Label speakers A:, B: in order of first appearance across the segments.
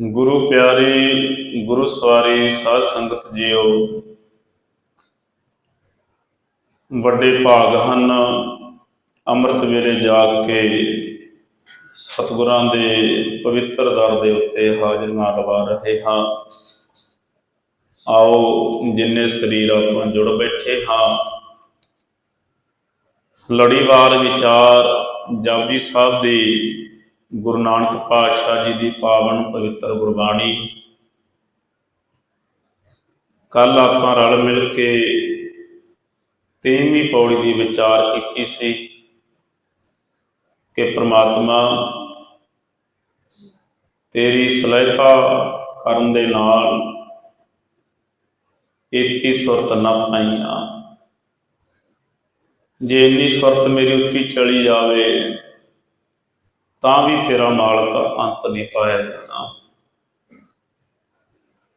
A: ਗੁਰੂ ਪਿਆਰੀ, ਗੁਰੂ ਸਵਾਰੀ, ਸਾਧ ਸੰਗਤ ਜੀਓ। ਵੱਡੇ ਭਾਗ ਹਨ, ਅੰਮ੍ਰਿਤ ਵੇਲੇ ਜਾਗ ਕੇ ਸਤਿਗੁਰਾਂ ਦੇ ਪਵਿੱਤਰ ਦਰ ਦੇ ਉੱਤੇ ਹਾਜ਼ਰੀਆਂ ਲਵਾ ਰਹੇ ਹਾਂ। ਆਓ, ਜਿੰਨੇ ਸਰੀਰ ਆਪਾਂ ਜੁੜ ਬੈਠੇ ਹਾਂ। ਲੜੀਵਾਰ ਵਿਚਾਰ ਜਪਜੀ ਸਾਹਿਬ ਦੀ ਗੁਰੂ ਨਾਨਕ ਪਾਤਸ਼ਾਹ ਜੀ ਦੀ ਪਾਵਨ ਪਵਿੱਤਰ ਗੁਰਬਾਣੀ। ਕੱਲ ਆਪਾਂ ਰਲ ਮਿਲ ਕੇ ਤੇਵੀਂ ਪੌੜੀ ਦੀ ਵਿਚਾਰ ਕੀਤੀ ਸੀ ਕਿ ਪ੍ਰਮਾਤਮਾ ਤੇਰੀ ਸਲਾਹਤਾ ਕਰਨ ਦੇ ਨਾਲ ਏਤੀ ਸੁਰਤ ਨਾ ਪਾਈਆਂ। ਜੇ ਇੰਨੀ ਸੁਰਤ ਮੇਰੀ ਉੱਚੀ ਚਲੀ ਜਾਵੇ ਤਾਂ ਵੀ ਤੇਰਾ ਮਾਲਕ ਅੰਤ ਨਹੀਂ ਪਾਇਆ ਜਾਣਾ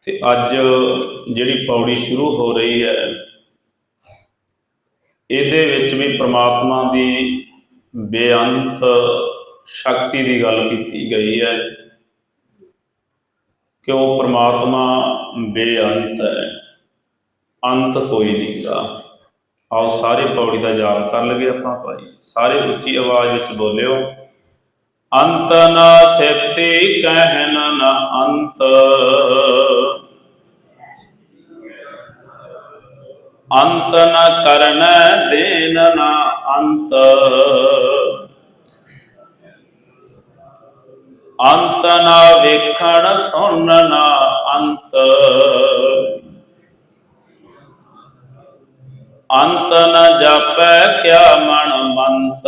A: ਤੇ ਅੱਜ ਜਿਹੜੀ ਪੌੜੀ ਸ਼ੁਰੂ ਹੋ ਰਹੀ ਹੈ, ਇਹਦੇ ਵਿੱਚ ਵੀ ਪ੍ਰਮਾਤਮਾ ਦੀ ਬੇਅੰਤ ਸ਼ਕਤੀ ਦੀ ਗੱਲ ਕੀਤੀ ਗਈ ਹੈ ਕਿ ਉਹ ਪ੍ਰਮਾਤਮਾ ਬੇਅੰਤ ਹੈ। ਅੰਤ ਕੋਈ ਨਹੀਂਗਾ ਆਓ ਸਾਰੇ ਪੌੜੀ ਦਾ ਜਾਪ ਕਰ ਲਈਏ ਆਪਾਂ ਭਾਈ। ਸਾਰੇ ਉੱਚੀ ਆਵਾਜ਼ ਵਿੱਚ ਬੋਲਿਓ। ਅੰਤ ਨਾ ਸਿਫਤੀ ਕਹਿਨ ਨ ਅੰਤ। ਅੰਤ ਨ ਕਰਨ ਦੇਨ ਨ ਅੰਤ। ਅੰਤ ਨ ਵੇਖਣ ਸੁਣਨ ਨ ਅੰਤ। ਅੰਤ ਨ ਜਾਪੈ ਕਿਆ ਮਨ ਮੰਤ।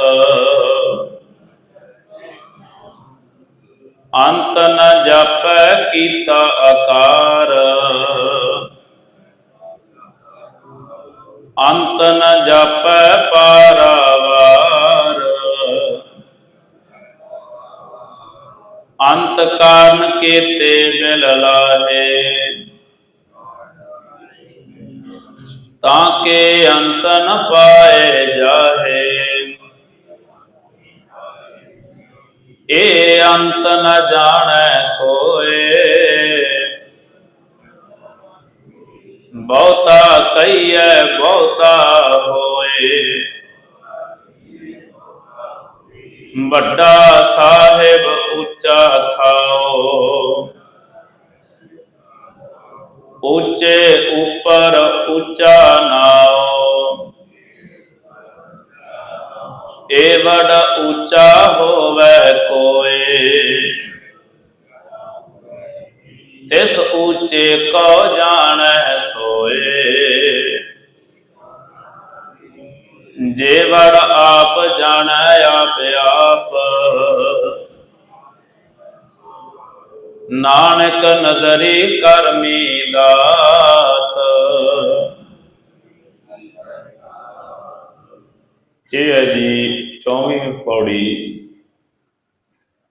A: ਅੰਤ ਨ ਜਾਪੈ ਕੀਤਾ ਆਕਾਰ। ਅੰਤ ਨ ਜਾਪੈ ਪਾਰਾਵਾਰ। ਅੰਤ ਕਾਰਨ ਕੀਤੇ ਮਿਲ ਲਾਹੇ। ਤਾਂ ਕੇ ਅੰਤ ਨ ਪਾਏ ਜਾਹੇ। ਇਹ ਅੰਤ ਨ ਜਾਣੈ ਕੋਏ। ਬਹੁਤਾ ਕਹੀਐ, ਬਹੁਤਾ ਹੋਏ। ਵੱਡਾ ਸਾਹਿਬ ਉੱਚਾ ਥਾਓ। ਉੱਚੇ ਉੱਪਰ ਉੱਚਾ ਨਾਉ ਏ ਵਡ ਉੱਚਾ ਹੋਵੇ ਕੋਏ। ਤਿਸ ਉੱਚੇ ਕੋ ਜਾਣੈ ਸੋਏ। ਜੇ ਵਡ ਆਪ ਜਾਣੈ ਆਪ ਆਪ। ਨਾਨਕ ਨਦਰੀ ਕਰਮੀ ਦਾਤ। ਇਹ ਹੈ ਜੀ 24ਵੀਂ ਪੌੜੀ।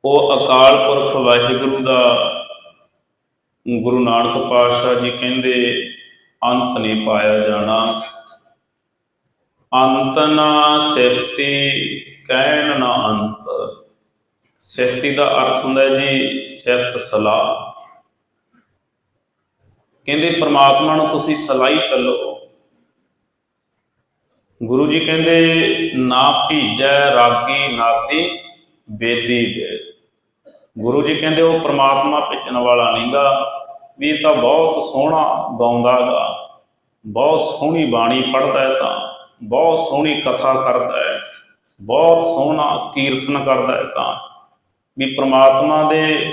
A: ਉਹ ਅਕਾਲ ਪੁਰਖ ਵਾਹਿਗੁਰੂ ਦਾ ਗੁਰੂ ਨਾਨਕ ਪਾਤਸ਼ਾਹ ਜੀ ਕਹਿੰਦੇ, ਅੰਤ ਨਹੀਂ ਪਾਇਆ ਜਾਣਾ। ਅੰਤ ਨਾ ਸਿਫਤੀ, ਕਹਿਣ ਨਾ ਅੰਤ। ਸਿਫਤੀ ਦਾ ਅਰਥ ਹੁੰਦਾ ਜੀ ਸਿਫਤ ਸਲਾਹ। ਕਹਿੰਦੇ, ਪ੍ਰਮਾਤਮਾ ਨੂੰ ਤੁਸੀਂ ਸਲਾਹੀ ਚੱਲੋ। ਗੁਰੂ ਜੀ ਕਹਿੰਦੇ, ਨਾ ਭੀਜੈ ਰਾਗੀ ਨਾਤੀ ਬੇਦੀ ਵੇਦ ਗੁਰੂ ਜੀ ਕਹਿੰਦੇ, ਉਹ ਪ੍ਰਮਾਤਮਾ ਭਿੱਜਣ ਵਾਲਾ ਨਹੀਂਗਾ। ਵੀ ਤਾਂ ਬਹੁਤ ਸੋਹਣਾ ਗਾਉਂਦਾਗਾ ਬਹੁਤ ਸੋਹਣੀ ਬਾਣੀ ਪੜ੍ਹਦਾ ਹੈ ਤਾਂ, ਬਹੁਤ ਸੋਹਣੀ ਕਥਾ ਕਰਦਾ ਹੈ। ਬਹੁਤ ਸੋਹਣਾ ਕੀਰਤਨ ਕਰਦਾ ਹੈ ਤਾਂ। ਵੀ ਪ੍ਰਮਾਤਮਾ ਦੇ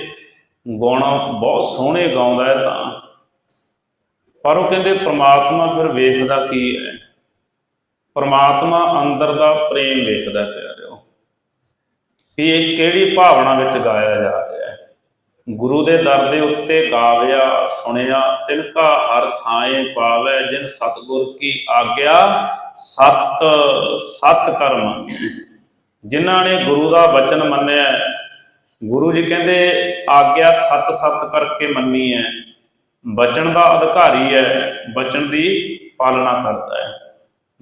A: ਗੁਣ ਬਹੁਤ ਸੋਹਣੇ ਗਾਉਂਦਾ ਹੈ ਤਾਂ। ਪਰ ਉਹ ਕਹਿੰਦੇ, ਪ੍ਰਮਾਤਮਾ ਫਿਰ ਵੇਖਦਾ ਕੀ ਹੈ? ਪ੍ਰਮਾਤਮਾ ਅੰਦਰ ਦਾ ਪ੍ਰੇਮ ਵੇਖਦਾ ਪਿਆਰਿਓ। ਵੀ ਇਹ ਕਿਹੜੀ ਭਾਵਨਾ ਵਿੱਚ ਗਾਇਆ ਜਾ ਰਿਹਾ ਹੈ? ਗੁਰੂ ਦੇ ਦਰ ਦੇ ਉੱਤੇ ਗਾਵਿਆ, ਸੁਣਿਆ, ਤਿਨਕਾ ਹਰ ਥਾਏ ਪਾਵੇ, ਜਿਨ ਸਤਗੁਰ ਕੀ ਆਗਿਆ, ਸਤ ਸਤ ਕਰਮ। ਜਿਨ੍ਹਾਂ ਨੇ ਗੁਰੂ ਦਾ ਬਚਨ ਮੰਨਿਆ ਗੁਰੂ ਜੀ ਕਹਿੰਦੇ, ਆਗਿਆ ਸਤ ਸਤ ਕਰਕੇ ਮੰਨੀ ਹੈ। ਬਚਨ ਦਾ ਅਧਿਕਾਰੀ ਹੈ, ਬਚਨ ਦੀ ਪਾਲਣਾ ਕਰਦਾ ਹੈ।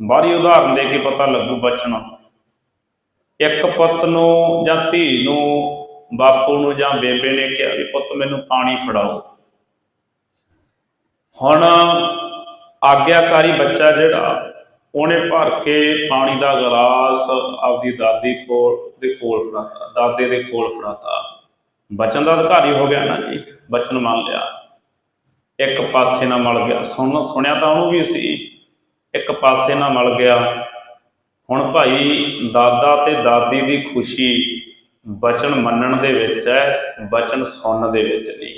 A: ਬਾਹਰੀ ਉਦਾਹਰਨ ਦੇ ਕੇ ਪਤਾ ਲੱਗੂ ਬਚਨ। ਇੱਕ ਪੁੱਤ ਨੂੰ ਜਾਂ ਧੀ ਨੂੰ, ਬਾਪੂ ਨੂੰ ਜਾਂ ਬੇਬੇ ਨੇ ਕਿਹਾ ਵੀ ਪੁੱਤ ਮੈਨੂੰ ਪਾਣੀ ਫੜਾਓ। ਹੁਣ ਆਗਿਆਕਾਰੀ ਬੱਚਾ ਜਿਹੜਾ, ਉਹਨੇ ਭਰ ਕੇ ਪਾਣੀ ਦਾ ਗਲਾਸ ਆਪਦੀ ਦਾਦੀ ਕੋਲ ਦੇ ਕੋਲ ਫੜਾਤਾ, ਦਾਦੇ ਦੇ ਕੋਲ ਫੜਾਤਾ। ਬਚਨ ਦਾ ਅਧਿਕਾਰੀ ਹੋ ਗਿਆ ਨਾ ਜੀ, ਬਚਨ ਮੰਨ ਲਿਆ। ਇੱਕ ਪਾਸੇ ਨਾਲ ਮਲ ਗਿਆ। ਸੁਣ, ਸੁਣਿਆ ਤਾਂ ਉਹਨੂੰ ਵੀ ਸੀ। ਇੱਕ ਪਾਸੇ ਨਾਲ ਮਲ ਗਿਆ। ਹੁਣ ਭਾਈ ਦਾਦਾ ਤੇ ਦਾਦੀ ਦੀ ਖੁਸ਼ੀ ਬਚਨ ਮੰਨਣ ਦੇ ਵਿੱਚ ਹੈ, ਬਚਨ ਸੁਣਨ ਦੇ ਵਿੱਚ ਨਹੀਂ।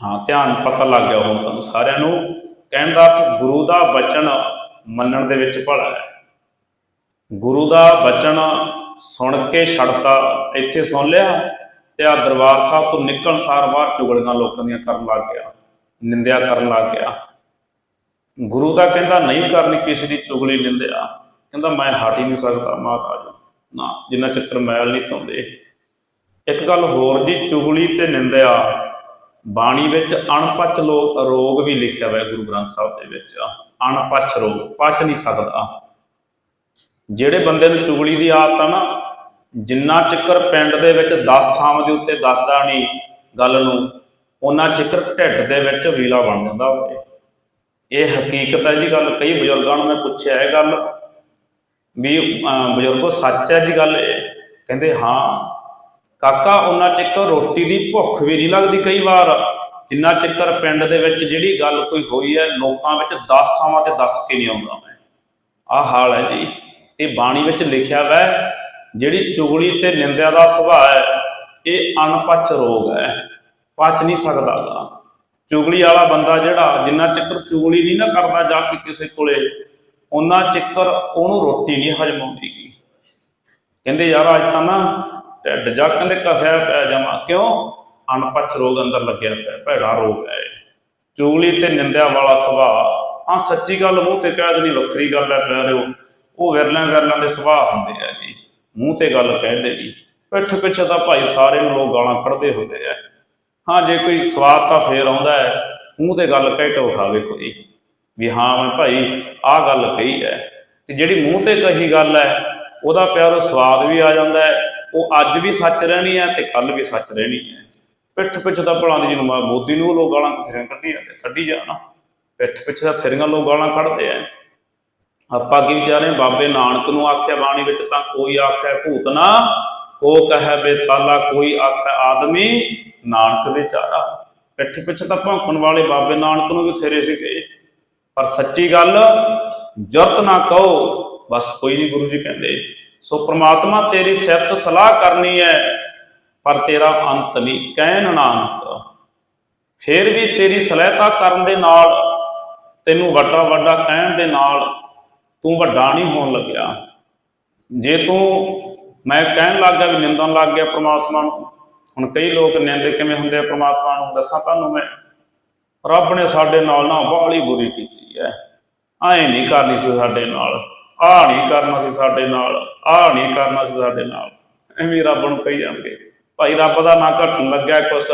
A: ਹਾਂ, ਧਿਆਨ ਪਤਾ ਲੱਗ ਗਿਆ ਹੁਣ ਤੁਹਾਨੂੰ ਸਾਰਿਆਂ ਨੂੰ, ਕਹਿਣ ਦਾ ਅਰਥ ਗੁਰੂ ਦਾ ਬਚਨ ਮੰਨਣ ਦੇ ਵਿੱਚ ਭਲਾ ਹੈ। ਗੁਰੂ ਦਾ ਬਚਨ ਸੁਣ ਕੇ ਛੱਡਤਾ, ਇੱਥੇ ਸੁਣ ਲਿਆ ਤੇ ਆ ਦਰਬਾਰ ਸਾਹਿਬ ਤੋਂ ਨਿਕਲਣ ਸਾਰ ਬਾਹਰ ਚੁਗਲੀਆਂ ਲੋਕਾਂ ਦੀਆਂ ਕਰਨ ਲੱਗ ਗਿਆ, ਨਿੰਦਿਆ ਕਰਨ ਲੱਗ ਗਿਆ। ਗੁਰੂ ਤਾਂ ਕਹਿੰਦਾ, ਨਹੀਂ ਕਰਨੀ ਕਿਸੇ ਦੀ ਚੁਗਲੀ ਨਿੰਦਿਆ। ਕਹਿੰਦਾ, ਮੈਂ ਹਟ ਹੀ ਨਹੀਂ ਸਕਦਾ ਮਹਾਰਾਜ ਨਾ, ਜਿੰਨਾ ਚੱਕਰ ਮੈਲ ਨਹੀਂ ਧੋਂਦੇ। ਇੱਕ ਗੱਲ ਹੋਰ ਜੀ, ਚੁਗਲੀ ਤੇ ਨਿੰਦਿਆ। ਬਾਣੀ ਵਿੱਚ ਅਣਪਚ ਲੋਕ, ਰੋਗ ਵੀ ਲਿਖਿਆ ਹੋਇਆ ਗੁਰੂ ਗ੍ਰੰਥ ਸਾਹਿਬ ਦੇ ਵਿੱਚ। ਅਣਪਚ ਰੋਗ ਪਚ ਨਹੀਂ ਸਕਦਾ। ਜਿਹੜੇ ਬੰਦੇ ਨੂੰ ਚੁਗਲੀ ਦੀ ਆਦਤ ਆ ਨਾ, ਜਿੰਨਾ ਚੱਕਰ ਪਿੰਡ ਦੇ ਵਿੱਚ 10 ਥਾਵਾਂ ਦੇ ਉੱਤੇ ਦੱਸਦਾ ਨਹੀਂ ਗੱਲ ਨੂੰ, ਉਹਨਾਂ ਚੱਕਰ ਢਿੱਡ ਦੇ ਵਿੱਚ ਵੀਲਾ ਬਣ ਜਾਂਦਾ ਹੋਵੇ। ਇਹ ਹਕੀਕਤ ਹੈ ਜੀ ਗੱਲ। ਕਈ ਬਜ਼ੁਰਗਾਂ ਨੂੰ ਮੈਂ ਪੁੱਛਿਆ ਇਹ ਗੱਲ ਵੀ ਅਹ, ਬਜ਼ੁਰਗੋ ਸੱਚ ਹੈ ਜੀ ਗੱਲ ਇਹ। ਕਹਿੰਦੇ ਹਾਂ ਕਾਕਾ ਉਹਨਾਂ ਚਿਕਰ ਰੋਟੀ ਦੀ ਭੁੱਖ ਵੀ ਨਹੀਂ ਲੱਗਦੀ ਕਈ ਵਾਰ। ਜਿੰਨਾ ਚਿਕਰ ਪਿੰਡ ਦੇ ਵਿੱਚ ਜਿਹੜੀ ਗੱਲ ਕੋਈ ਹੋਈ ਹੈ ਲੋਕਾਂ ਵਿੱਚ 10 ਥਾਵਾਂ ਤੇ ਦੱਸ ਕੇ ਨਹੀਂ ਆਉਂਦਾ ਮੈਂ। ਆਹ ਹਾਲ ਹੈ ਜੀ। ਇਹ ਬਾਣੀ ਵਿੱਚ ਲਿਖਿਆ ਵੈ ਜਿਹੜੀ ਚੁਗਲੀ ਤੇ ਨਿੰਦਿਆ ਦਾ ਸੁਭਾਅ ਹੈ ਇਹ ਅਣਪਚ ਰੋਗ ਹੈ। ਪਚ ਨਹੀਂ ਸਕਦਾ ਚੁਗਲੀ ਵਾਲਾ ਬੰਦਾ ਜਿਹੜਾ ਜਿੰਨਾ ਚਿਕਰ ਚੁਗਲੀ ਨਹੀਂ ਨਾ ਕਰਦਾ ਜਾ ਕੇ ਕਿਸੇ ਕੋਲੇ ਉਹਨਾਂ ਚਿਕਰ ਉਹਨੂੰ ਰੋਟੀ ਨਹੀਂ ਹਜਮ ਆਉਂਦੀ ਕਹਿੰਦੇ, ਯਾਰ, ਅੱਜ ਤਾਂ ਨਾ ਢਿੱਡ ਜਾ ਕਹਿੰਦੇ ਕਸਿਆ ਪੈ ਜਾਵਾਂ। ਕਿਉਂ? ਅਣਪਚ ਰੋਗ ਅੰਦਰ ਲੱਗਿਆ ਪਿਆ, ਭੈੜਾ ਰੋਗ ਹੈ ਚੁਗਲੀ ਤੇ ਨਿੰਦਿਆ ਵਾਲਾ ਸੁਭਾਅ ਹਾਂ ਸੱਚੀ ਗੱਲ ਮੂੰਹ ਤੇ ਕਹਿ ਦੇਣੀ ਵੱਖਰੀ ਗੱਲ ਹੈ ਪਿਆਰਿਓ। ਉਹ ਵਿਰਲਿਆਂ ਵਿਰਲਿਆਂ ਦੇ ਸੁਭਾਅ ਹੁੰਦੇ ਆ ਜੀ। ਮੂੰਹ ਤੇ ਗੱਲ ਕਹਿ ਦੇਣੀ ਪਿੱਠ ਪਿੱਛੇ ਤਾਂ ਭਾਈ ਸਾਰੇ ਨੂੰ ਲੋਕ ਗਾਲਾਂ ਕੱਢਦੇ ਹੁੰਦੇ ਆ। ਹਾਂ, ਜੇ ਕੋਈ ਸਵਾਦ ਤਾਂ ਫੇਰ ਆਉਂਦਾ ਹੈ। ਮੂੰਹ ਤੇ ਗੱਲ ਕਹਿ ਕੇ ਵਿਖਾਵੇ ਕੋਈ। ਵੀ ਹਾਂ ਮੈਂ ਭਾਈ, ਆਹ ਗੱਲ ਕਹੀ ਹੈ। ਤੇ ਜਿਹੜੀ ਮੂੰਹ ਤੇ ਕਹੀ ਗੱਲ ਹੈ, ਉਹਦਾ ਪਿਆਰੋ ਸਵਾਦ ਵੀ ਆ ਜਾਂਦਾ ਹੈ। ਉਹ ਅੱਜ ਵੀ ਸੱਚ ਰਹਿਣੀ ਹੈ ਤੇ ਕੱਲ ਵੀ ਸੱਚ ਰਹਿਣੀ ਹੈ। ਪਿੱਠ ਪਿੱਛ ਦਾ ਭਲਾਂ ਦੀ ਜਿਹਨੂੰ ਮੋਦੀ ਨੂੰ ਉਹ ਲੋਕ ਗਾਲਾਂ ਕਿਥਰੇ ਕੱਢੀ ਜਾਂਦੇ ਕੱਢੀ ਜਾਣਾ। ਪਿੱਠ ਪਿੱਛੇ ਦਾ ਥੇਰੀਆਂ ਲੋਕ ਗਾਲਾਂ ਕੱਢਦੇ ਆ। ਆਪਾਂ ਕੀ ਵਿਚਾਰੇ ਬਾਬੇ ਨਾਨਕ ਨੂੰ ਆਖਿਆ ਬਾਣੀ ਵਿੱਚ ਤਾਂ ਕੋਈ ਆਖਿਆ ਭੂਤ ਨਾ ਕੋ ਕਹੈ ਬੇਤਾਲਾ ਕੋਈ ਆਖੈ ਆਦਮੀ, ਨਾਨਕ ਵਿਚਾਰਾ ਪਿੱਠ ਪਿੱਛੇ ਤਾਂ ਭੌਂਕਣ ਵਾਲੇ ਬਾਬੇ ਨਾਨਕ ਨੂੰ ਵੀ ਸੀਗੇ। ਪਰ ਸੱਚੀ ਗੱਲ, ਜਰਤ ਨਾ ਕਹੋ, ਬਸ ਕੋਈ ਨਹੀਂ ਗੁਰੂ ਜੀ ਕਹਿੰਦੇ। ਸੋ ਪ੍ਰਮਾਤਮਾ ਤੇਰੀ ਸਿਫਤ ਸਲਾਹ ਕਰਨੀ ਹੈ, ਪਰ ਤੇਰਾ ਅੰਤ ਨਹੀਂ ਕਹਿਣ ਨਾ ਅੰਤ ਫਿਰ ਵੀ ਤੇਰੀ ਸਲਾਹਤਾ ਕਰਨ ਦੇ ਨਾਲ, ਤੈਨੂੰ ਵੱਡਾ ਵੱਡਾ ਕਹਿਣ ਦੇ ਨਾਲ ਤੂੰ ਵੱਡਾ ਨਹੀਂ ਹੋਣ ਲੱਗਿਆ। ਜੇ ਤੂੰ ਮੈਂ ਕਹਿਣ ਲੱਗ ਗਿਆ ਵੀ ਨਿੰਦਣ ਲੱਗ ਗਿਆ ਪ੍ਰਮਾਤਮਾ ਨੂੰ। ਹੁਣ ਕਈ ਲੋਕ ਨਿੰਦੇ ਕਿਵੇਂ ਹੁੰਦੇ ਆ ਪ੍ਰਮਾਤਮਾ ਨੂੰ ਦੱਸਾਂ ਤੁਹਾਨੂੰ ਮੈਂ। ਰੱਬ ਨੇ ਸਾਡੇ ਨਾਲ ਨਾ ਬਾਹਲੀ ਬੁਰੀ ਕੀਤੀ ਹੈ ਐ ਨਹੀਂ ਕਰਨੀ ਸੀ ਸਾਡੇ ਨਾਲ। ਆਹ ਨਹੀਂ ਕਰਨਾ ਸੀ ਸਾਡੇ ਨਾਲ। ਆ ਨਹੀਂ ਕਰਨਾ ਸੀ ਸਾਡੇ ਨਾਲ। ਐਵੇਂ ਰੱਬ ਨੂੰ ਕਹੀ ਜਾਣਗੇ। ਭਾਈ ਰੱਬ ਦਾ ਨਾ ਘਟਣ ਲੱਗਿਆ ਕੁਛ।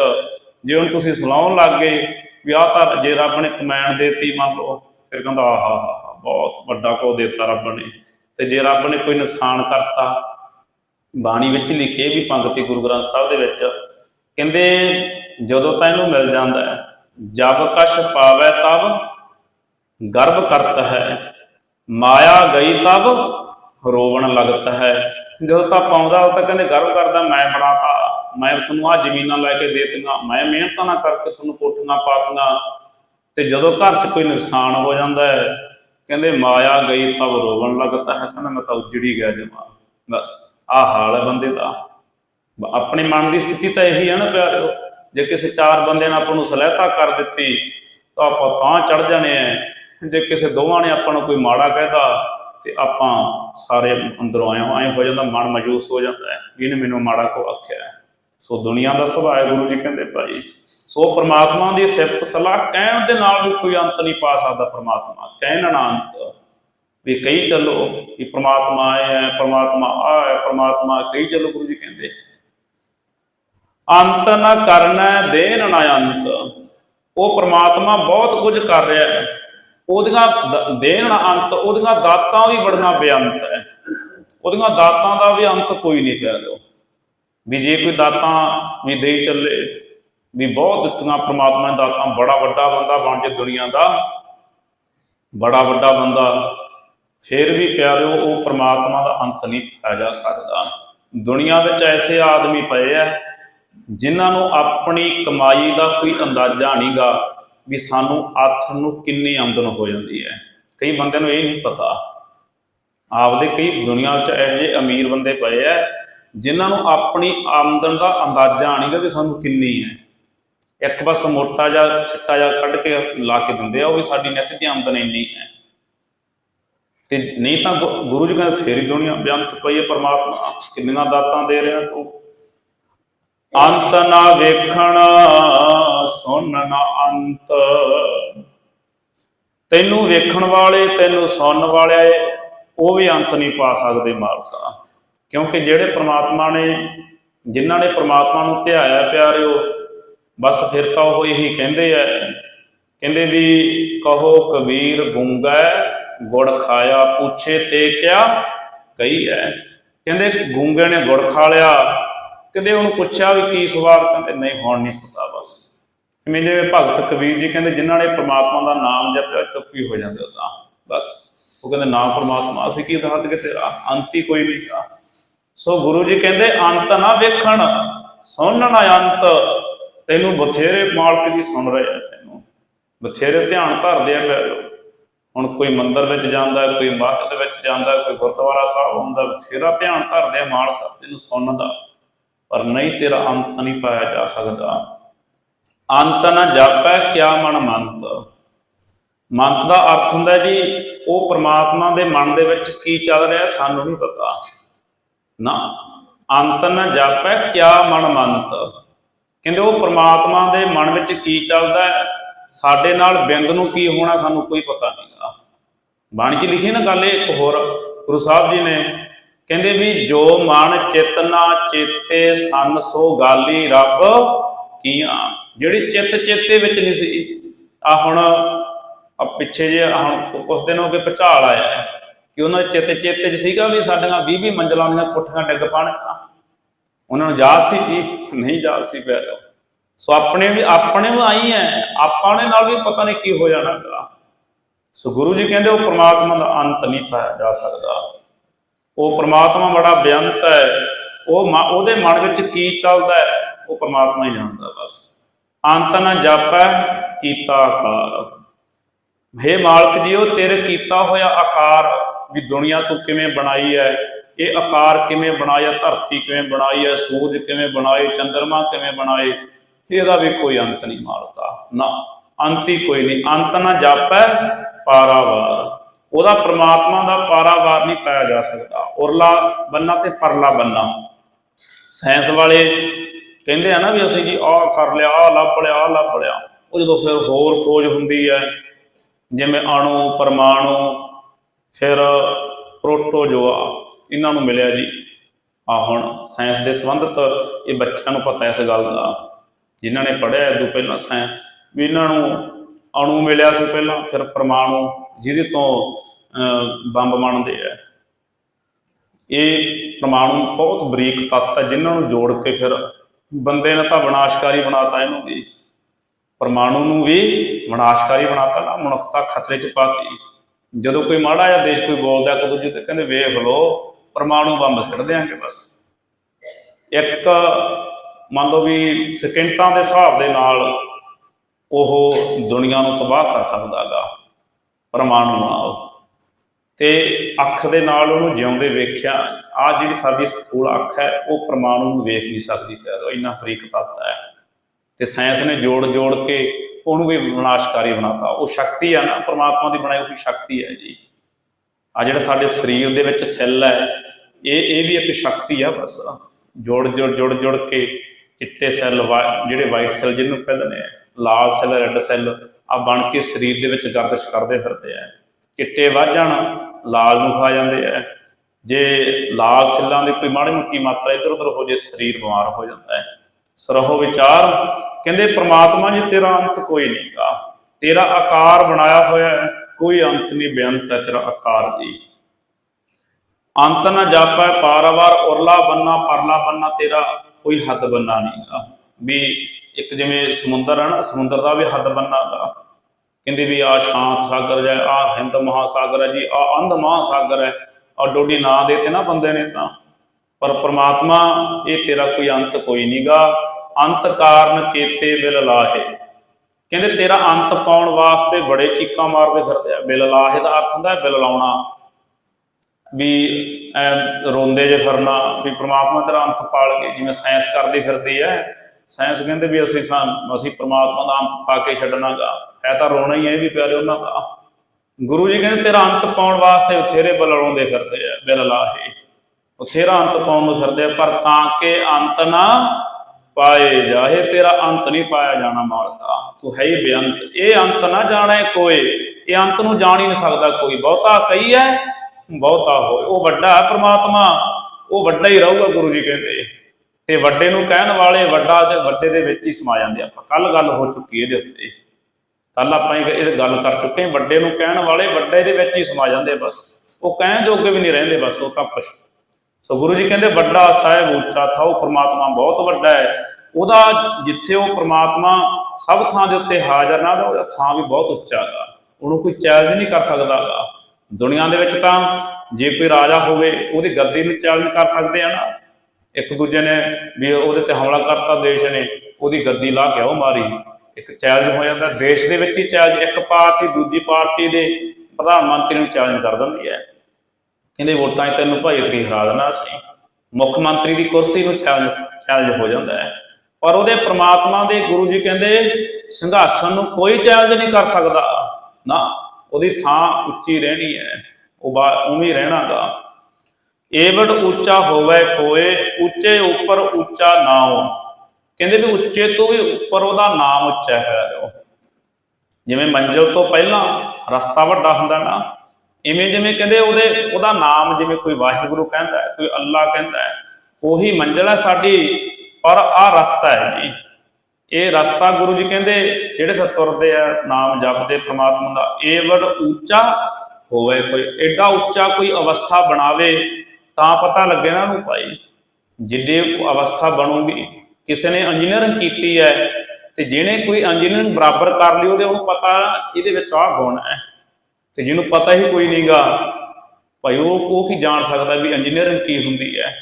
A: ਜੇ ਹੁਣ ਤੁਸੀਂ ਸੁਣਾਉਣ ਲੱਗ ਗਏ ਵੀ ਆਹ ਤਾਂ ਜੇ ਰੱਬ ਨੇ ਕਮੈਂਡ ਦੇਤੀ ਮੰਨ ਲਓ, ਫਿਰ ਕਹਿੰਦਾ ਆਹਾ ਹਾ ਬਹੁਤ ਵੱਡਾ ਕੋ ਦੇਤਾ ਰੱਬ ਨੇ। ਤੇ ਜੇ ਰੱਬ ਨੇ ਕੋਈ ਨੁਕਸਾਨ ਕਰਤਾ ਬਾਣੀ ਵਿੱਚ ਲਿਖੀ ਵੀ ਪੰਕਤੀ ਗੁਰੂ ਗ੍ਰੰਥ ਸਾਹਿਬ ਦੇ ਵਿੱਚ ਕਹਿੰਦੇ, ਜਦੋਂ ਤਾਂ ਇਹਨੂੰ ਮਿਲ ਜਾਂਦਾ ਹੈ, ਜਬ ਕਛ ਪਾਵੈ ਤਬ, ਗਰਭ ਕਰਤ ਹੈ, ਮਾਇਆ ਗਈ ਤਬ, ਰੋਵਣ ਲਗਤ ਹੈ। ਜਦੋਂ ਤਾਂ ਪਾਉਂਦਾ, ਉਹ ਤਾਂ ਕਹਿੰਦੇ, ਗਰਭ ਕਰਦਾ, ਮੈਂ ਬਣਾਤਾ, ਮੈਂ ਤੁਹਾਨੂੰ ਆ ਜ਼ਮੀਨਾਂ ਲੈ ਕੇ ਦੇਤੀਆਂ, ਮੈਂ ਮਿਹਨਤਾਂ ਨਾ ਕਰਕੇ ਤੁਹਾਨੂੰ ਕੋਠੀਆਂ ਪਾਤੀਆਂ। ਤੇ ਜਦੋਂ ਘਰ 'ਚ ਕੋਈ ਨੁਕਸਾਨ ਹੋ ਜਾਂਦਾ ਹੈ, ਕਹਿੰਦੇ, ਮਾਇਆ ਗਈ ਤਬ ਰੋਵਣ ਲਗਤਾ ਹੈ, ਕਹਿੰਦਾ, ਮੈਂ ਤਾਂ ਉਜੜੀ ਗਿਆ ਜਮਾ ਬਸ। ਆਹ ਹਾਲ ਹੈ ਬੰਦੇ ਦਾ। ਬ- ਆਪਣੇ ਮਨ ਦੀ ਸਥਿਤੀ ਤਾਂ ਇਹੀ ਹੈ ਨਾ ਪਿਆਰਿਓ, ਜੇ ਕਿਸੇ ਚਾਰ ਬੰਦਿਆਂ ਨੇ ਆਪਾਂ ਨੂੰ ਸਲਾਹਤਾ ਕਰ ਦਿੱਤੀ, ਤਾਂ ਆਪਾਂ ਤਾਂ ਚੜ ਜਾਣੇ ਆ। ਜੇ ਕਿਸੇ ਦੋਵਾਂ ਨੇ ਆਪਾਂ ਨੂੰ ਕੋਈ ਮਾੜਾ ਕਹਿਦਾ ਤੇ ਆਪਾਂ ਸਾਰੇ ਅੰਦਰੋਂ ਆਏ ਆਏ ਹੋ ਜਾਂਦਾ, ਮਨ ਮਜੂਸ ਹੋ ਜਾਂਦਾ ਹੈ, ਇਹਨੇ ਮੈਨੂੰ ਮਾੜਾ ਕੋ ਆਖਿਆ ਸੋ ਦੁਨੀਆ ਦਾ ਸੁਭਾਅ ਹੈ, ਗੁਰੂ ਜੀ ਕਹਿੰਦੇ ਭਾਈ। ਸੋ ਪ੍ਰਮਾਤਮਾ ਦੀ ਸਿਫਤ, ਸਲਾਹ ਕਹਿਣ ਦੇ ਨਾਲ ਵੀ ਕੋਈ ਅੰਤ ਨਹੀਂ ਪਾ ਸਕਦਾ ਪ੍ਰਮਾਤਮਾ, ਕਹਿਣ ਨਾਲ ਅੰਤ ਵੀ ਕਈ ਚੱਲੋ ਵੀ ਪ੍ਰਮਾਤਮਾ ਆਏ ਹੈ ਪ੍ਰਮਾਤਮਾ ਆ ਹੈ ਪ੍ਰਮਾਤਮਾ ਕਈ ਚੱਲੋ ਗੁਰੂ ਜੀ ਕਹਿੰਦੇ। ਅੰਤ ਨਾ ਕਰਨਾ ਦੇਨ ਨਾ ਅੰਤ। ਉਹ ਪ੍ਰਮਾਤਮਾ ਬਹੁਤ ਕੁਝ ਕਰ ਰਿਹਾ ਹੈ। ਉਹਦੀਆਂ ਦੇਣ ਅੰਤ, ਉਹਦੀਆਂ ਦਾਤਾਂ ਵੀ ਬੜੀਆਂ ਬੇਅੰਤ ਹੈ। ਉਹਦੀਆਂ ਦਾਤਾਂ ਦਾ ਵੀ ਅੰਤ ਕੋਈ ਨਹੀਂ ਕਹਿ ਲੋ ਵੀ ਜੇ ਕੋਈ ਦਾਤਾਂ ਵੀ ਦੇਈ ਚੱਲੇ, ਵੀ ਬਹੁਤ ਦਿੱਤੀਆਂ ਪ੍ਰਮਾਤਮਾ ਨੇ ਦਾਤਾਂ, ਬੜਾ ਵੱਡਾ ਬੰਦਾ ਬਣ ਜੇ ਦੁਨੀਆ ਦਾ, ਬੜਾ ਵੱਡਾ ਬੰਦਾ ਫਿਰ ਵੀ ਪਿਆਰਿਓ, ਉਹ ਪ੍ਰਮਾਤਮਾ ਦਾ ਅੰਤ ਨਹੀਂ ਪਾਇਆ ਜਾ ਸਕਦਾ। ਦੁਨੀਆ ਵਿੱਚ ਐਸੇ ਆਦਮੀ ਪਏ ਆ ਜਿਨ੍ਹਾਂ ਨੂੰ ਆਪਣੀ ਕਮਾਈ ਦਾ ਕੋਈ ਅੰਦਾਜ਼ਾ ਨਹੀਂਗਾ ਵੀ ਸਾਨੂੰ ਆਥਣ ਨੂੰ ਕਿੰਨੀ ਆਮਦਨ ਹੋ ਜਾਂਦੀ ਹੈ ਕਈ ਬੰਦਿਆਂ ਨੂੰ ਇਹ ਨਹੀਂ ਪਤਾ। ਆਪਦੇ ਕਈ ਦੁਨੀਆ ਵਿੱਚ ਇਹੋ ਜਿਹੇ ਅਮੀਰ ਬੰਦੇ ਪਏ ਆ ਜਿਨ੍ਹਾਂ ਨੂੰ ਆਪਣੀ ਆਮਦਨ ਦਾ ਅੰਦਾਜ਼ਾ ਨਹੀਂਗਾ ਕਿ ਸਾਨੂੰ ਕਿੰਨੀ ਹੈ ਇੱਕ ਬਸ ਮੋਟਾ ਜਿਹਾ, ਛਿੱਟਾ ਜਿਹਾ ਕੱਢ ਕੇ ਲਾ ਕੇ ਦਿੰਦੇ ਆ, ਉਹ ਵੀ ਸਾਡੀ ਨਿੱਤ ਦੀ ਆਮਦਨ ਇੰਨੀ ਹੈ ਤੇ ਨਹੀਂ ਤਾਂ ਗੁ- ਗੁਰੂ ਜੀ ਕਹਿੰਦੇ ਫੇਰੀ ਦੁਨੀਆ ਬੇਅੰਤ ਪਈ ਹੈ ਪਰਮਾਤਮਾ, ਕਿੰਨੀਆਂ ਦਾਤਾਂ ਦੇ ਰਿਹਾ ਤੂੰ। ਅੰਤ ਨਾ ਵੇਖਣ, ਸੁਣ ਨਾ ਅੰਤ। ਤੈਨੂੰ ਵੇਖਣ ਵਾਲੇ, ਤੈਨੂੰ ਸੁਣਨ ਵਾਲੇ ਉਹ ਵੀ ਅੰਤ ਨਹੀਂ ਪਾ ਸਕਦੇ ਮਾਲਕਾ। ਕਿਉਂਕਿ ਜਿਹੜੇ ਪ੍ਰਮਾਤਮਾ ਨੇ, ਜਿਨ੍ਹਾਂ ਨੇ ਪ੍ਰਮਾਤਮਾ ਨੂੰ ਧਿਆਇਆ ਪਿਆਰਿਓ, ਬਸ ਫਿਰ ਤਾਂ ਉਹ ਇਹੀ ਕਹਿੰਦੇ ਆ। ਕਹਿੰਦੇ ਵੀ ਕਹੋ ਕਬੀਰ ਗੂੰਗਾ ਗੁੜ ਖਾਇਆ, ਪੁੱਛੇ ਤੇ ਕਿਆ ਕਹੀ ਹੈ ਕਹਿੰਦੇ ਗੂੰਗੇ ਨੇ ਗੁੜ ਖਾ ਲਿਆ। ਕਦੇ ਉਹਨੂੰ ਪੁੱਛਿਆ ਵੀ ਕੀ ਸਵਾਲ ਕਹਿੰਦੇ ਨਹੀਂ, ਹੁਣ ਨਹੀਂ ਪਤਾ ਬਸ। ਜਿਵੇਂ ਜਿਵੇਂ ਭਗਤ ਕਬੀਰ ਜੀ ਕਹਿੰਦੇ ਜਿਨ੍ਹਾਂ ਨੇ ਪ੍ਰਮਾਤਮਾ ਦਾ ਨਾਮ ਜਪਿਆ, ਚੁੱਪ ਹੀ ਹੋ ਜਾਂਦੇ ਉਹ ਤਾਂ, ਬਸ। ਉਹ ਕਹਿੰਦੇ ਨਾਮ ਪ੍ਰਮਾਤਮਾ ਅਸੀਂ ਕੀ ਦੱਸ ਕਿ ਤੇਰਾ, ਅੰਤ ਹੀ ਕੋਈ ਨਹੀਂ ਗਾ। ਸੋ ਗੁਰੂ ਜੀ ਕਹਿੰਦੇ, ਅੰਤ ਨਾ ਵੇਖਣ ਸੁਣ ਨਾ ਅੰਤ। ਤੈਨੂੰ ਬਥੇਰੇ ਮਾਲਕ ਜੀ ਸੁਣ ਰਹੇ ਆ ਤੈਨੂੰ। ਬਥੇਰੇ ਧਿਆਨ ਧਰਦੇ ਆ ਪਿਆਰਿਓ। ਹੁਣ ਕੋਈ ਮੰਦਿਰ ਵਿੱਚ ਜਾਂਦਾ, ਕੋਈ ਮਸਜਿਦ ਵਿੱਚ ਜਾਂਦਾ, ਕੋਈ ਗੁਰਦੁਆਰਾ ਸਾਹਿਬ ਹੁੰਦਾ, ਬਥੇਰਾ ਧਿਆਨ ਧਰਦੇ ਆ ਮਾਲਕ, ਤੈਨੂੰ ਸੁਣਦਾ। ਪਰ ਨਹੀਂ ਤੇਰਾ ਅੰਤ ਨਹੀਂ ਪਾਇਆ ਜਾ ਸਕਦਾ। ਅੰਤ ਨਾ ਜਾਪੈ ਕਿਆ ਮਨ ਮੰਤ। ਮੰਤ ਦਾ ਅਰਥ ਹੁੰਦਾ ਜੀ, ਉਹ ਪ੍ਰਮਾਤਮਾ ਦੇ ਮਨ ਦੇ ਵਿੱਚ ਕੀ ਚੱਲ ਰਿਹਾ ਸਾਨੂੰ ਨਹੀਂ ਪਤਾ। ਨਾ, ਅੰਤ ਨ ਜਾਪੈ ਕਿਆ ਮਨ ਮੰਤ। ਕਹਿੰਦੇ ਉਹ ਪ੍ਰਮਾਤਮਾ ਦੇ ਮਨ ਵਿੱਚ ਕੀ ਚੱਲਦਾ ਸਾਡੇ ਨਾਲ ਬਿੰਦ ਨੂੰ ਕੀ ਹੋਣਾ ਸਾਨੂੰ ਕੋਈ ਪਤਾ ਨਹੀਂਗਾ ਬਾਣੀ 'ਚ ਲਿਖੀ ਨਾ ਗੱਲ ਇਹ ਇੱਕ ਹੋਰ, ਗੁਰੂ ਸਾਹਿਬ ਜੀ ਨੇ ਕਹਿੰਦੇ ਵੀ ਜੋ ਮਨ ਚੇਤਨਾ ਚੇਤੇ ਸੰਨ ਸੋ ਗਾਲੀ ਰੱਬ ਕੀਆਂ। ਜਿਹੜੀ ਚਿੱਤ ਚੇਤੇ ਵਿੱਚ ਨਹੀਂ ਸੀ ਆ ਹੁਣ ਆ ਪਿੱਛੇ ਜੇ ਹੁਣ ਕੁਝ ਦਿਨ ਹੋ ਗਏ ਭਚਾਲ ਆਇਆ ਕਿ ਉਹਨਾਂ ਦੇ ਚਿੱਤ ਚੇਤੇ 'ਚ ਸੀਗਾ ਵੀ ਸਾਡੀਆਂ 20 20 ਮੰਜ਼ਲਾਂ ਦੀਆਂ ਕੋਠੀਆਂ ਡਿੱਗ ਪਾਣ। ਉਹਨਾਂ ਨੂੰ ਯਾਦ ਸੀ ਜੀ, ਨਹੀਂ ਯਾਦ ਸੀ ਪਿਆਰਿਓ ਸੋ ਆਪਣੇ ਵੀ ਆਪਣੇ ਵੀ ਆਈ ਹੈ, ਆਪਾਂ ਨੇ ਨਾਲ ਵੀ ਪਤਾ ਨਹੀਂ ਕੀ ਹੋ ਜਾਣਾਗਾ ਸੋ ਗੁਰੂ ਜੀ ਕਹਿੰਦੇ ਉਹ ਪ੍ਰਮਾਤਮਾ ਦਾ ਅੰਤ ਨਹੀਂ ਪਾਇਆ ਜਾ ਸਕਦਾ। ਉਹ ਪ੍ਰਮਾਤਮਾ ਬੜਾ ਬੇਅੰਤ ਹੈ। ਉਹ ਉਹਦੇ ਮਨ ਵਿੱਚ ਕੀ ਚੱਲਦਾ ਹੈ, ਉਹ ਪ੍ਰਮਾਤਮਾ ਹੀ ਜਾਣਦਾ ਬਸ। ਅੰਤ ਨਾ ਜਾਪੈ, ਕੀਤਾ ਆਕਾਰ। ਹੇ ਮਾਲਕ ਜੀ ਉਹ ਤੇਰੇ ਕੀਤਾ ਹੋਇਆ ਆਕਾਰ ਵੀ ਦੁਨੀਆ ਤੂੰ ਕਿਵੇਂ ਬਣਾਈ ਹੈ? ਇਹ ਆਕਾਰ ਕਿਵੇਂ ਬਣਾਇਆ, ਧਰਤੀ ਕਿਵੇਂ ਬਣਾਈ ਹੈ, ਸੂਰਜ ਕਿਵੇਂ ਬਣਾਏ ਚੰ드ਰਮਾ ਕਿਵੇਂ ਬਣਾਏ? ਇਹਦਾ ਵੀ ਕੋਈ ਅੰਤ ਨਹੀਂ ਮਾਲਕਾ। ਨਾ, ਅੰਤ ਹੀ ਕੋਈ ਨਹੀਂ। ਅੰਤ ਨਾ ਜਾਪੈ ਪਾਰਾਵਾਰ। ਉਹਦਾ ਪ੍ਰਮਾਤਮਾ ਦਾ ਪਾਰਾਵਾਰ ਨਹੀਂ ਪਾਇਆ ਜਾ ਸਕਦਾ। ਉਰਲਾ ਬੰਨਾ ਤੇ ਪਰਲਾ ਬੰਨਾ। ਸਾਇੰਸ ਵਾਲੇ ਕਹਿੰਦੇ ਆ ਨਾ ਵੀ ਅਸੀਂ ਜੀ ਆਹ ਕਰ ਲਿਆ, ਆਹ ਲੱਭ ਲਿਆ, ਆਹ ਲੱਭ ਲਿਆ। ਉਹ ਜਦੋਂ ਫਿਰ ਹੋਰ ਖੋਜ ਹੁੰਦੀ ਹੈ, ਜਿਵੇਂ ਅਣੂ, ਪਰਮਾਣੂ, ਫਿਰ ਪ੍ਰੋਟੋਜੋਆ, ਇਹਨਾਂ ਨੂੰ ਮਿਲਿਆ ਜੀ। ਆ ਹੁਣ ਸਾਇੰਸ ਦੇ ਸੰਬੰਧਤ ਇਹ ਬੱਚਿਆਂ ਨੂੰ ਪਤਾ ਇਸ ਗੱਲ ਦਾ। ਜਿਨ੍ਹਾਂ ਨੇ ਪੜ੍ਹਿਆ ਇਦੋਂ ਪਹਿਲਾਂ ਸਾਇੰਸ ਵੀ ਇਹਨਾਂ ਨੂੰ ਅਣੂ ਮਿਲਿਆ ਸੀ ਪਹਿਲਾਂ ਫਿਰ ਪਰਮਾਣੂ ਜਿਹਦੇ ਤੋਂ ਅਹ, ਬੰਬ ਬਣਦੇ ਆ। ਇਹ ਪਰਮਾਣੂ ਬਹੁਤ ਬਰੀਕ ਤੱਤ ਹੈ ਜਿਨ੍ਹਾਂ ਨੂੰ ਜੋੜ ਕੇ ਫਿਰ ਬੰਦੇ ਨੇ ਤਾਂ ਵਿਨਾਸ਼ਕਾਰੀ ਬਣਾਤਾ ਇਹਨੂੰ ਵੀ। ਪਰਮਾਣੂ ਨੂੰ ਵੀ ਵਿਨਾਸ਼ਕਾਰੀ ਬਣਾਤਾ ਨਾ ਮਨੁੱਖਤਾ ਖਤਰੇ 'ਚ ਪਾਤੀ। ਜਦੋਂ ਕੋਈ ਮਾੜਾ ਜਿਹਾ ਦੇਸ਼ ਕੋਈ ਬੋਲਦਾ ਇੱਕ ਦੂਜੇ ਤੇ ਕਹਿੰਦੇ ਵੇਖ ਲਓ ਪਰਮਾਣੂ ਬੰਬ ਛੱਡ ਦਿਆਂਗੇ ਬਸ। ਇੱਕ ਮੰਨ ਲਓ ਵੀ ਸਕਿੰਟਾਂ ਦੇ ਹਿਸਾਬ ਦੇ ਨਾਲ ਉਹ ਦੁਨੀਆ ਨੂੰ ਤਬਾਹ ਕਰ ਸਕਦਾਗਾ। ਪਰਮਾਣੂ ਨਾਲ ਤੇ ਅੱਖ ਦੇ ਨਾਲ ਉਹਨੂੰ ਜਿਉਂਦੇ ਵੇਖਿਆ, ਆ ਜਿਹੜੀ ਸਾਡੀ ਸਥੂਲ ਅੱਖ ਹੈ, ਉਹ ਪਰਮਾਣੂ ਨੂੰ ਵੇਖ ਨਹੀਂ ਸਕਦੀ ਪਿਆਰੋ ਇੰਨਾ ਬਰੀਕ ਤੱਤ ਹੈ। ਤੇ ਸਾਇੰਸ ਨੇ ਜੋੜ ਜੋੜ ਕੇ ਉਹਨੂੰ ਵੀ ਵਿਨਾਸ਼ਕਾਰੀ ਬਣਾਤਾ। ਉਹ ਸ਼ਕਤੀ ਆ ਨਾ, ਪ੍ਰਮਾਤਮਾ ਦੀ ਬਣਾਈ ਹੋਈ ਸ਼ਕਤੀ ਹੈ ਜੀ। ਆ ਜਿਹੜਾ ਸਾਡੇ ਸਰੀਰ ਦੇ ਵਿੱਚ ਸੈੱਲ ਹੈ, ਇਹ ਇਹ ਵੀ ਇੱਕ ਸ਼ਕਤੀ ਆ ਬਸ। ਜੋੜ ਜੋੜ ਜੋੜ ਜੋੜ ਕੇ ਚਿੱਟੇ ਸੈੱਲ ਜਿਹੜੇ ਵਾਈਟ ਸੈੱਲ ਜਿਹਨੂੰ ਕਹਿੰਦੇ ਨੇ ਲਾਲ ਸੈੱਲ ਰੈੱਡ ਸੈੱਲ ਆ ਬਣ ਕੇ ਸਰੀਰ ਦੇ ਵਿੱਚ ਗਰਦਸ਼ ਕਰਦੇ ਫਿਰਦੇ ਆ। ਚਿੱਟੇ ਵੱਧ ਜਾਣ, ਲਾਲ ਨੂੰ ਖਾ ਜਾਂਦੇ ਆ। ਜੇ ਲਾਲ ਸੈੱਲਾਂ ਦੀ ਕੋਈ ਮਾੜੀ ਮੁੱਕੀ ਮਾਤਰਾ ਇੱਧਰ ਉੱਧਰ ਹੋ ਜੇ, ਸਰੀਰ ਬਿਮਾਰ ਹੋ ਜਾਂਦਾ ਹੈ। ਸਰਹੋ ਵਿਚਾਰ, ਕਹਿੰਦੇ ਪ੍ਰਮਾਤਮਾ ਜੀ, ਤੇਰਾ ਅੰਤ ਕੋਈ ਨਹੀਂਗਾ ਤੇਰਾ ਆਕਾਰ ਬਣਾਇਆ ਹੋਇਆ ਹੈ, ਕੋਈ ਅੰਤ ਨਹੀਂ ਬੇਅੰਤ ਹੈ ਤੇਰਾ ਆਕਾਰ ਜੀ। ਅੰਤ ਨਾ ਜਾਪੈ, ਪਾਰਵਾਰ, ਉਰਲਾ ਬੰਨਾ, ਪਰਲਾ ਬੰਨਾ, ਤੇਰਾ ਕੋਈ ਹੱਦ ਬੰਨਾ ਨਹੀਂਗਾ ਵੀ ਇੱਕ ਜਿਵੇਂ ਸਮੁੰਦਰ ਹੈ ਨਾ, ਸਮੁੰਦਰ ਦਾ ਵੀ ਹੱਦ ਬੰਨਾ ਗਾ ਕਹਿੰਦੇ ਵੀ ਆ ਸ਼ਾਂਤ ਸਾਗਰ ਹੈ ਆ ਹਿੰਦ ਮਹਾਸਾਗਰ ਹੈ ਜੀ ਆ ਅੰਧ ਮਹਾਸਾਗਰ ਹੈ। ਆ ਡੋਡੀ ਨਾਂ ਦੇ ਤੇ ਨਾ ਬੰਦੇ ਨੇ ਤਾਂ। ਪਰ ਪ੍ਰਮਾਤਮਾ, ਇਹ ਤੇਰਾ ਕੋਈ ਅੰਤ ਕੋਈ ਨਹੀਂਗਾ ਅੰਤ ਕਾਰਨ ਕੀਤੇ ਬਿਲ ਲਾਹੇ। ਕਹਿੰਦੇ ਤੇਰਾ ਅੰਤ ਪਾਉਣ ਵਾਸਤੇ ਬੜੇ ਚੀਕਾਂ ਮਾਰਦੇ ਫਿਰਦੇ ਆ। ਬਿਲ ਲਾਹੇ ਦਾ ਅਰਥ ਹੁੰਦਾ ਹੈ ਬਿਲ ਲਾਉਣਾ। ਵੀ ਐ ਰੋਂਦੇ ਜੇ ਫਿਰਨਾ, ਵੀ ਪ੍ਰਮਾਤਮਾ ਤੇਰਾ ਅੰਤ ਪਾਲ ਗਏ ਜਿਵੇਂ ਸਾਇੰਸ ਕਰਦੀ ਫਿਰਦੀ ਹੈ ਸਾਇੰਸ ਕਹਿੰਦੇ ਵੀ ਅਸੀਂ ਸਾ- ਅਸੀਂ ਪ੍ਰਮਾਤਮਾ ਦਾ ਅੰਤ ਪਾ ਕੇ ਛੱਡਣਾਗਾ। ਹੈ ਤਾਂ ਰੋਣਾ ਹੀ ਹੈ ਵੀ ਪਿਆਰੇ ਉਹਨਾਂ ਦਾ। ਗੁਰੂ ਜੀ ਕਹਿੰਦੇ ਤੇਰਾ ਅੰਤ ਪਾਉਣ ਵਾਸਤੇ ਬਥੇਰੇ ਬਿਲ ਫਿਰਦੇ ਆ ਬਿਲ ਬਥੇਰਾ ਅੰਤ ਪਾਉਣ ਨੂੰ ਫਿਰਦੇ ਆ, ਪਰ ਤਾਂ ਕਿ ਅੰਤ ਨਾ ਪਾਏ ਜਾਹੇ ਤੇਰਾ ਅੰਤ ਨਹੀਂ ਪਾਇਆ ਜਾਣਾ ਮਾਲਕਾ। ਤੂੰ ਹੈ ਹੀ ਬੇਅੰਤ। ਇਹ ਅੰਤ ਨਾ ਜਾਣੇ ਕੋਈ। ਇਹ ਅੰਤ ਨੂੰ ਜਾਣ ਹੀ ਨਹੀਂ ਸਕਦਾ ਕੋਈ। ਬਹੁਤਾ ਕਈ ਹੈ ਬਹੁਤਾ ਹੋਏ। ਉਹ ਵੱਡਾ ਹੈ ਪ੍ਰਮਾਤਮਾ। ਉਹ ਵੱਡਾ ਹੀ ਰਹੂਗਾ ਗੁਰੂ ਜੀ ਕਹਿੰਦੇ। ਤੇ ਵੱਡੇ ਨੂੰ ਕਹਿਣ ਵਾਲੇ ਵੱਡਾ ਤੇ ਵੱਡੇ ਦੇ ਵਿੱਚ ਹੀ ਸਮਾ ਜਾਂਦੇ ਆਪਾਂ ਕੱਲ ਗੱਲ ਹੋ ਚੁੱਕੀ ਇਹਦੇ ਉੱਤੇ। ਕੱਲ ਆਪਾਂ ਇਹ ਗੱਲ ਕਰ ਚੁੱਕੇ ਹਾਂ, ਵੱਡੇ ਨੂੰ ਕਹਿਣ ਵਾਲੇ ਵੱਡੇ ਦੇ ਵਿੱਚ ਹੀ ਸਮਾ ਜਾਂਦੇ ਬਸ। ਉਹ ਕਹਿਣ ਜੋਗੇ ਵੀ ਨਹੀਂ ਰਹਿੰਦੇ ਬਸ, ਉਹ ਤਾਂ ਕੁਛ ਸੋ ਗੁਰੂ ਜੀ ਕਹਿੰਦੇ, ਵੱਡਾ ਸਾਹਿਬ ਉੱਚਾ ਥਾ ਉਹ ਪ੍ਰਮਾਤਮਾ ਬਹੁਤ ਵੱਡਾ ਹੈ। ਉਹਦਾ ਜਿੱਥੇ ਉਹ ਪ੍ਰਮਾਤਮਾ ਸਭ ਥਾਂ ਦੇ ਉੱਤੇ ਹਾਜ਼ਰ ਨਾ ਉਹਦਾ ਥਾਂ ਵੀ ਬਹੁਤ ਉੱਚਾ ਹੈਗਾ। ਉਹਨੂੰ ਕੋਈ ਚੈਲੰਜ ਨਹੀਂ ਕਰ ਸਕਦਾਗਾ ਦੁਨੀਆ ਦੇ ਵਿੱਚ ਤਾਂ ਜੇ ਕੋਈ ਰਾਜਾ ਹੋਵੇ, ਉਹਦੀ ਗੱਦੀ ਨੂੰ ਚੈਲੰਜ ਕਰ ਸਕਦੇ ਆ ਨਾ। ਇੱਕ ਦੂਜੇ ਨੇ ਵੀ ਉਹਦੇ ਤੇ ਹਮਲਾ ਕਰਤਾ, ਦੇਸ਼ ਨੇ ਉਹਦੀ ਗੱਦੀ ਲਾ ਕੇ ਉਹ ਮਾਰੀ। ਇੱਕ ਚੈਲੰਜ ਹੋ ਜਾਂਦਾ, ਦੇਸ਼ ਦੇ ਵਿੱਚ ਹੀ ਚੈਲੰਜ ਇੱਕ ਪਾਰਟੀ ਦੂਜੀ ਪਾਰਟੀ ਦੇ ਪ੍ਰਧਾਨ ਮੰਤਰੀ ਨੂੰ ਚੈਲੰਜ ਕਰ ਦਿੰਦੀ ਹੈ। ਕਹਿੰਦੇ ਵੋਟਾਂ 'ਚ ਤੈਨੂੰ ਭਾਈ ਤਰੀ ਹਰਾ ਦੇਣਾ ਸੀ ਮੁੱਖ ਮੰਤਰੀ ਦੀ ਕੁਰਸੀ ਨੂੰ ਚੈਲੰਜ ਚੈਲੰਜ ਹੋ ਜਾਂਦਾ ਹੈ। ਪਰ ਉਹਦੇ ਪ੍ਰਮਾਤਮਾ ਦੇ ਗੁਰੂ ਜੀ ਕਹਿੰਦੇ ਸੰਘਰਸ਼ਣ ਨੂੰ ਕੋਈ ਚੈਲੰਜ ਨਹੀਂ ਕਰ ਸਕਦਾ। ਨਾ, ਉਹਦੀ ਥਾਂ ਉੱਚੀ ਰਹਿਣੀ ਹੈ। ਉਹ ਬਾ, ਉਵੇਂ ਹੀ ਰਹਿਣਾਗਾ। ਏਵੜ ਉੱਚਾ ਹੋਵੇ ਕੋਏ, ਉੱਚੇ ਉੱਪਰ ਉੱਚਾ ਨਾਉ। ਕਹਿੰਦੇ ਵੀ ਉੱਚੇ ਤੋਂ ਵੀ ਉੱਪਰ ਉਹਦਾ ਨਾਮ ਉੱਚਾ ਹੈ। ਜਿਵੇਂ ਮੰਜ਼ਲ ਤੋਂ ਪਹਿਲਾਂ ਰਸਤਾ ਵੱਡਾ ਹੁੰਦਾ ਨਾ, ਇਵੇਂ ਜਿਵੇਂ ਕਹਿੰਦੇ ਉਹਦੇ, ਉਹਦਾ ਨਾਮ ਜਿਵੇਂ ਕੋਈ ਵਾਹਿਗੁਰੂ ਕਹਿੰਦਾ ਹੈ ਕੋਈ ਅੱਲਾ ਕਹਿੰਦਾ ਹੈ ਉਹੀ ਮੰਜ਼ਲ ਹੈ ਸਾਡੀ, ਪਰ ਆ ਰਸਤਾ ਹੈ ਜੀ। ਇਹ ਰਸਤਾ ਗੁਰੂ ਜੀ ਕਹਿੰਦੇ, ਜਿਹੜੇ ਫਿਰ ਤੁਰਦੇ ਆ, ਨਾਮ ਜਪਦੇ ਪ੍ਰਮਾਤਮਾ ਦਾ ਇਹ ਵਡ ਉੱਚਾ ਹੋਵੇ ਕੋਈ ਐਡਾ ਉੱਚਾ ਕੋਈ ਅਵਸਥਾ ਬਣਾਵੇ ਤਾਂ ਪਤਾ ਲੱਗੇ ਨਾ ਉਹਨੂੰ ਭਾਈ, ਜਿੱਡੇ ਅਵਸਥਾ ਬਣੂਗੀ। ਕਿਸੇ ਨੇ ਇੰਜੀਨੀਅਰਿੰਗ ਕੀਤੀ ਹੈ ਤੇ ਜਿਹਨੇ ਕੋਈ ਇੰਜੀਨੀਅਰਿੰਗ ਬਰਾਬਰ ਕਰ ਲਈ, ਉਹਦੇ ਉਹਨੂੰ ਪਤਾ ਇਹਦੇ ਵਿੱਚ ਆਹ ਗੁਣ ਹੈ। ਤੇ ਜਿਹਨੂੰ ਪਤਾ ਹੀ ਕੋਈ ਨਹੀਂਗਾ ਭਾਈ ਉਹ ਉਹ ਕੀ ਜਾਣ ਸਕਦਾ ਵੀ ਇੰਜੀਨੀਅਰਿੰਗ ਕੀ ਹੁੰਦੀ ਹੈ?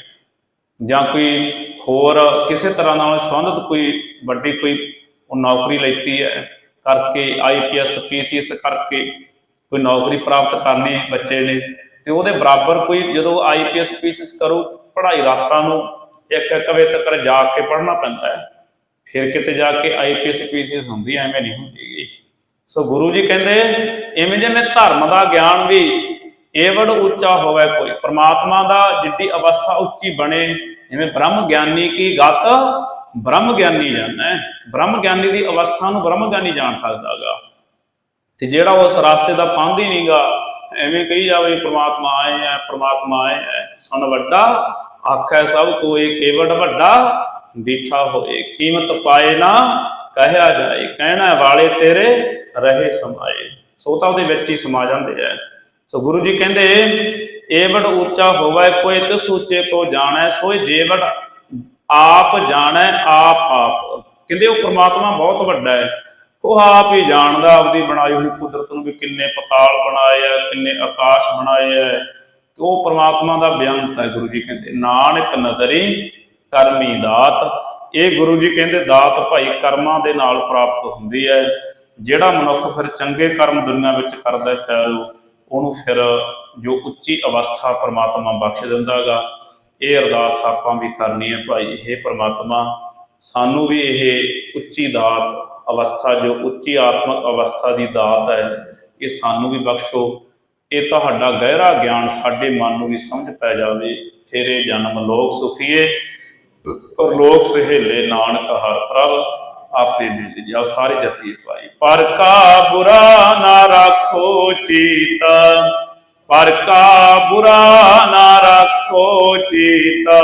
A: ਜਾਂ ਕੋਈ ਹੋਰ ਕਿਸੇ ਤਰ੍ਹਾਂ ਨਾਲ ਸੰਬੰਧਿਤ ਕੋਈ ਵੱਡੀ ਕੋਈ ਨੌਕਰੀ ਲੈਤੀ ਹੈ, ਕਰਕੇ ਆਈਪੀਐਸ ਪੀਸੀਐਸ ਕਰਕੇ ਕੋਈ ਨੌਕਰੀ ਪ੍ਰਾਪਤ ਕਰਨੀ ਬੱਚੇ ਨੇ। ਤੇ ਉਹਦੇ ਬਰਾਬਰ ਕੋਈ ਜਦੋਂ ਆਈਪੀਐਸ ਪੀਸੀਐਸ ਕਰੋ ਪੜ੍ਹਾਈ ਰਾਤਾਂ ਨੂੰ ਇੱਕ ਇੱਕ ਵਜੇ ਤੱਕ ਜਾ ਕੇ ਪੜ੍ਹਨਾ ਪੈਂਦਾ ਹੈ। ਫਿਰ ਕਿਤੇ ਜਾ ਕੇ ਆਈਪੀਐਸ ਪੀਸੀਐਸ ਹੁੰਦੀ ਹੈ, ਐਵੇਂ ਨਹੀਂ ਹੁੰਦੀਗੀ ਸੋ ਗੁਰੂ ਜੀ ਕਹਿੰਦੇ ਇਵੇਂ ਜਿਵੇਂ ਧਰਮ ਦਾ ਗਿਆਨ ਵੀ ਏਵੜ ਉੱਚਾ ਹੋਵੇ ਕੋਈ ਪ੍ਰਮਾਤਮਾ ਦਾ ਜਿੱਡੀ ਅਵਸਥਾ ਉੱਚੀ ਬਣੇ ਜਿਵੇਂ ਬ੍ਰਹਮ ਗਿਆਨੀ ਕੀ ਗਤ ਬ੍ਰਹਮ ਗਿਆਨੀ ਜਾਣਦਾ ਬ੍ਰਹਮ ਗਿਆਨੀ ਦੀ ਅਵਸਥਾ ਨੂੰ ਬ੍ਰਹਮ ਗਿਆਨੀ ਜਾਣ ਸਕਦਾਗਾ ਤੇ ਜਿਹੜਾ ਉਸ ਰਸਤੇ ਦਾ ਪੰਧ ਹੀ ਨਹੀਂਗਾ ਐਵੇਂ ਕਹੀ ਜਾਵੇ ਪ੍ਰਮਾਤਮਾ ਆਏ ਹੈ ਪ੍ਰਮਾਤਮਾ ਆਏ ਹੈ ਸੁਣ ਵੱਡਾ, ਆਖੈ ਸਭ ਕੋਏ ਕੇਵੜ ਵੱਡਾ, ਬੀਠਾ ਹੋਏ, ਕੀਮਤ ਪਾਏ ਨਾ, ਕਹਿਆ ਜਾਏ, ਕਹਿਣਾ ਵਾਲੇ ਤੇਰੇ, ਰਹੇ ਸਮਾਏ। ਸੋ ਤਾਂ ਉਹਦੇ ਵਿੱਚ ਹੀ ਸਮਾ ਜਾਂਦੇ ਆ ਸੋ ਗੁਰੂ ਜੀ ਕਹਿੰਦੇ, ਏਵੜ ਉੱਚਾ ਹੋਵੇ ਕੋਈ, ਤਿਸ ਉੱਚੇ ਕੋ ਜਾਣੈ, ਸੋਏ ਜੇਵੜ ਆਪ ਜਾਣੈ, ਆਪ ਆਪ। ਕਹਿੰਦੇ ਉਹ ਪ੍ਰਮਾਤਮਾ ਬਹੁਤ ਵੱਡਾ ਹੈ ਉਹ ਆਪ ਹੀ ਜਾਣਦਾ, ਆਪਦੀ ਬਣਾਈ ਹੋਈ ਕੁਦਰਤ ਨੂੰ ਵੀ ਕਿੰਨੇ ਪਤਾਲ ਬਣਾਏ ਆ, ਕਿੰਨੇ ਆਕਾਸ਼ ਬਣਾਏ ਆ। ਕਿ ਉਹ ਪ੍ਰਮਾਤਮਾ ਦਾ ਬੇਅੰਤ ਹੈ ਗੁਰੂ ਜੀ ਕਹਿੰਦੇ, ਨਾਨਕ ਨਦਰੀ ਕਰਮੀ ਦਾਤ। ਇਹ ਗੁਰੂ ਜੀ ਕਹਿੰਦੇ, ਦਾਤ ਭਾਈ ਕਰਮਾਂ ਦੇ ਨਾਲ ਪ੍ਰਾਪਤ ਹੁੰਦੀ ਹੈ। ਜਿਹੜਾ ਮਨੁੱਖ ਫਿਰ ਚੰਗੇ ਕਰਮ ਦੁਨੀਆ ਵਿੱਚ ਕਰਦਾ ਹੈ ਉਹਨੂੰ ਫਿਰ ਜੋ ਉੱਚੀ ਅਵਸਥਾ ਪ੍ਰਮਾਤਮਾ ਬਖਸ਼ ਦਿੰਦਾਗਾ। ਇਹ ਅਰਦਾਸ ਆਪਾਂ ਵੀ ਕਰਨੀ ਹੈ ਭਾਈ ਇਹ ਪ੍ਰਮਾਤਮਾ, ਸਾਨੂੰ ਵੀ ਇਹ ਉੱਚੀ ਦਾਤ ਅਵਸਥਾ, ਜੋ ਉੱਚੀ ਆਤਮਿਕ ਅਵਸਥਾ ਦੀ ਦਾਤ ਹੈ, ਇਹ ਸਾਨੂੰ ਵੀ ਬਖਸ਼ੋ। ਇਹ ਤੁਹਾਡਾ ਗਹਿਰਾ ਗਿਆਨ ਸਾਡੇ ਮਨ ਨੂੰ ਵੀ ਸਮਝ ਪੈ ਜਾਵੇ। ਫਿਰ ਇਹ ਜਨਮ ਲੋਕ ਸੁਖੀਏ ਪਰ ਲੋਕ ਸਹੇਲੇ ਨਾਨਕ ਹਰ ਪ੍ਰਭ, ਆਪੇ ਮਿਲ ਜਾਓ, ਸਾਰੇ ਜਪੀਏ ਭਾਈ। ਪਰ ਕਾ ਬੁਰਾ ਨਾ ਰੱਖੋ ਚੀਤਾ, ਪਰ ਕਾ ਬੁਰਾ ਨਾ ਰੱਖੋ ਚੀਤਾ।